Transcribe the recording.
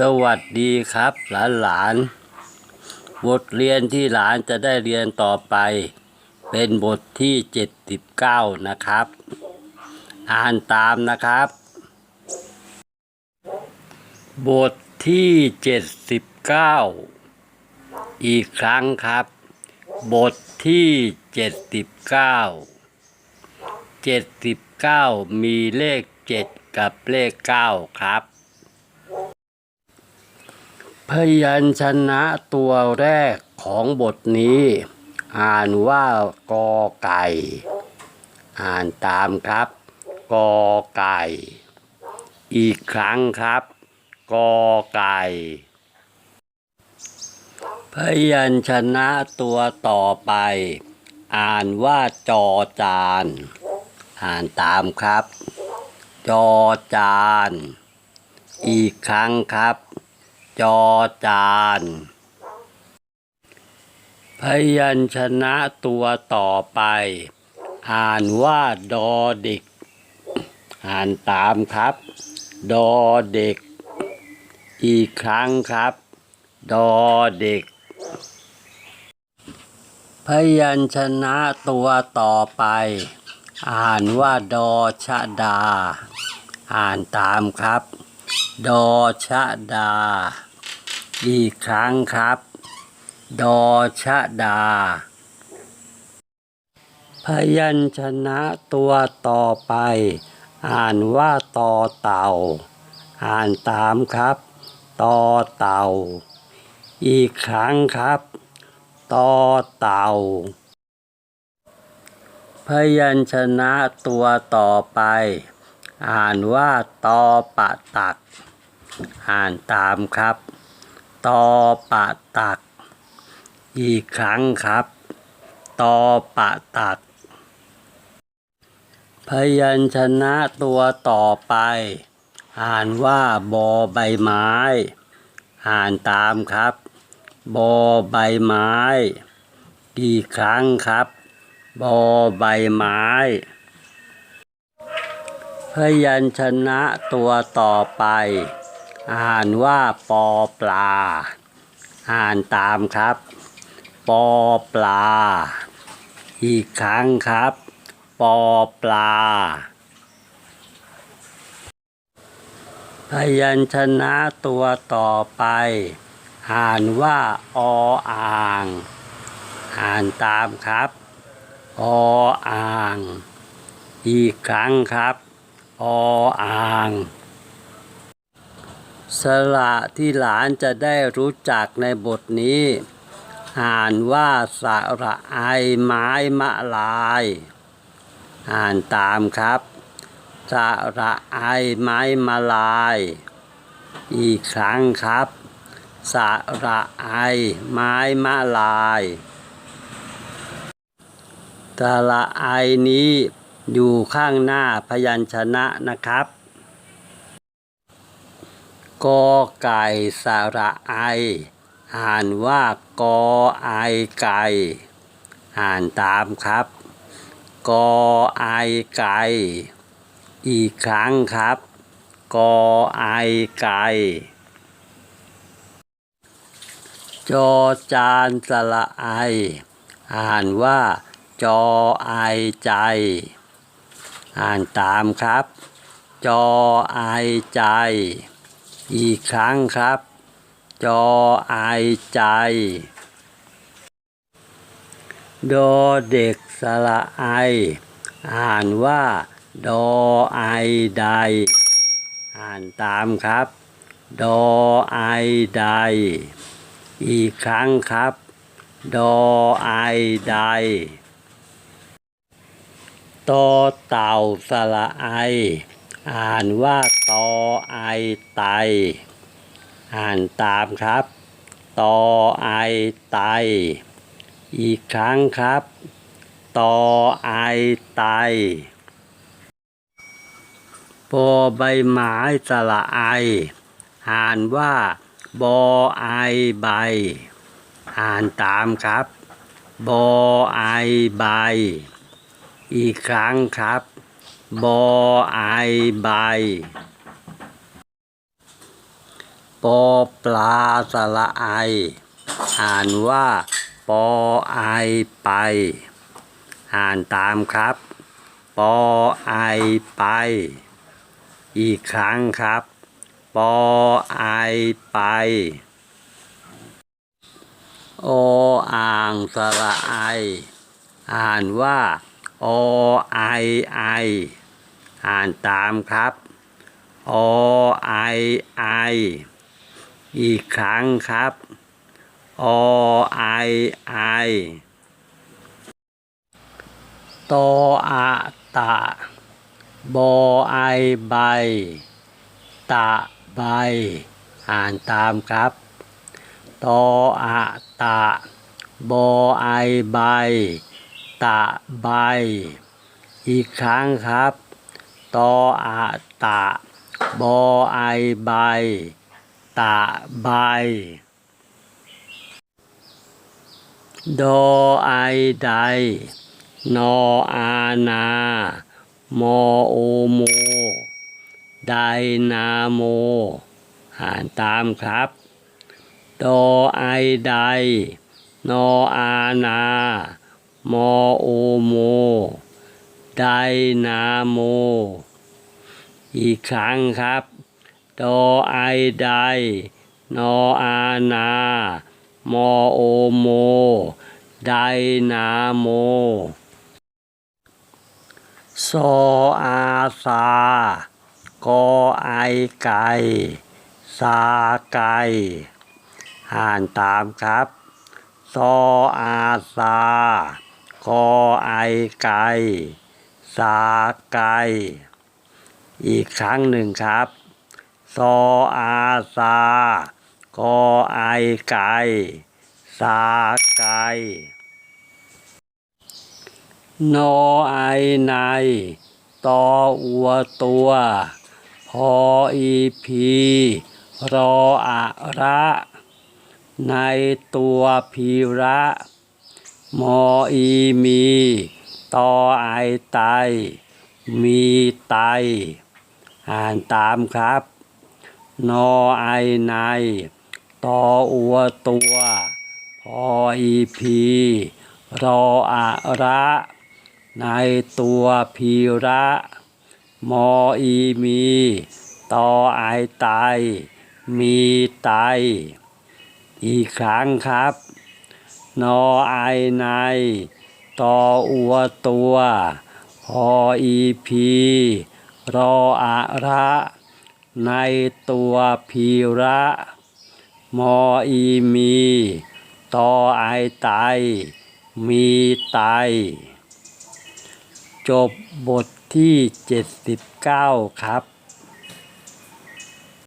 สวัสดีครับหลานหลานบทเรียนที่หลานจะได้เรียนต่อไป เป็นบทที่ 79 นะครับ อ่านตามนะครับ บทที่ 79 อีกครั้งครับ บทที่ 79 79 มีเลข 7 กับเลข 9 ครับ พยัญชนะตัวแรกของบทนี้ อ่านว่ากอไก่ อ่านตามครับ กอไก่ อีกครั้งครับ กอไก่ พยัญชนะตัวต่อไป อ่านว่าจอจาน อ่านตามครับ จอจาน อีกครั้งครับ จอจาน พยัญชนะตัวต่อไป อ่านว่าดอเด็ก อ่านตามครับ ดอเด็ก อีกครั้งครับ ดอเด็ก พยัญชนะตัวต่อไป อ่านว่าดอชะดา อ่านตามครับ ดอชะดา อีกครั้งครับ ดอชะดา พยัญชนะตัวต่อไป อ่านว่าต่อเต่า อ่านตามครับต่อเต่า อีกครั้งครับต่อเต่า พยัญชนะตัวต่อไป อ่านว่าตอปะตัก อ่านตามครับ ตอปะตัก อีกครั้งครับ ตอปะตัก พยัญชนะตัวต่อไป อ่านว่าบอใบไม้ อ่านตามครับ บอใบไม้ อีกครั้งครับ บอใบไม้ พยัญชนะตัวต่อไป อ่านว่าปอปลา อ่านตามครับ ปอปลา อีกครั้งครับ ปอปลา พยัญชนะตัวต่อไป อ่านว่าออ่าง อ่านตามครับ ออ่าง อีกครั้งครับ ออ่าง สระที่หลานจะได้รู้จักในบทนี้ อ่านว่าสระไอไม้มะลาย อ่านตามครับสระไอไม้มะลาย อีกครั้งครับสระไอไม้มะลายสระไอนี้อยู่ข้างหน้าพยัญชนะนะครับ กอไก่สระไอ อ่านว่ากอไอไก่ อ่านตามครับ กอไอไก่ อีกครั้งครับ กอไอไก่จอจานสระไอ อ่านว่าจอไอใจ อ่านตามครับ จอไอใจ อีกครั้งครับ จอไอใจ ดอเด็กสระไอ อ่านว่า ดอไอใด อ่านตามครับ ดอไอใด อีกครั้งครับ ดอไอใดตอเต่าสระไอ อ่านว่าตอไอไต อ่านตามครับตอไอไต อีกครั้งครับตอไอไตปอใบไม้สระไอ อ่านว่าบอไอใบ อ่านตามครับบอไอใบ อีกครั้งครับ บอไอใบปอปลาสระไอ อ่านว่าปอไอไป อ่านตามครับ ปอไอไป อีกครั้งครับ ปอไอไปโออ่างสระไอ อ่านว่าโอไอไอ อ่านตามครับโอไอไออีกครั้งครับโอไอไอโตอะตะบอไอใบ ตะใบ อ่านตามครับ ตออะตะบอไอใบ ตะใบ อีกครั้งครับ ตออะตะ บอไอใบ ตะใบ ดอไอใด นออานา มอโอโม ไดนาโม อ่านตามครับ ดอไอใด นออานา มอโอโม ไดนาโม อีกครั้งครับดอไอใดนออานา มอโอโม ไดนาโมโซอาซากอไอไก่ซาไก่อ่านตามครับซออาซากอไอไก่ ซาไกอีกครั้งหนึ่งครับซออาซากอไอไก่ซาไก่นอไอในตออัวตัวพออีพีรออะระ ในตัวพีระ มออีมี ตอไอไต มีไต อ่านตามครับ นอไอในตออัวตัว พออีพี รออะระ ในตัวพีระ มออีมี ตอไอไต มีไต อีกครั้งครับ นอไอใน ตออัวตัวพออีพี รออะระ ในตัวพีระ มออีมี ตอไอไต มีไต จบบทที่ 79 ครับ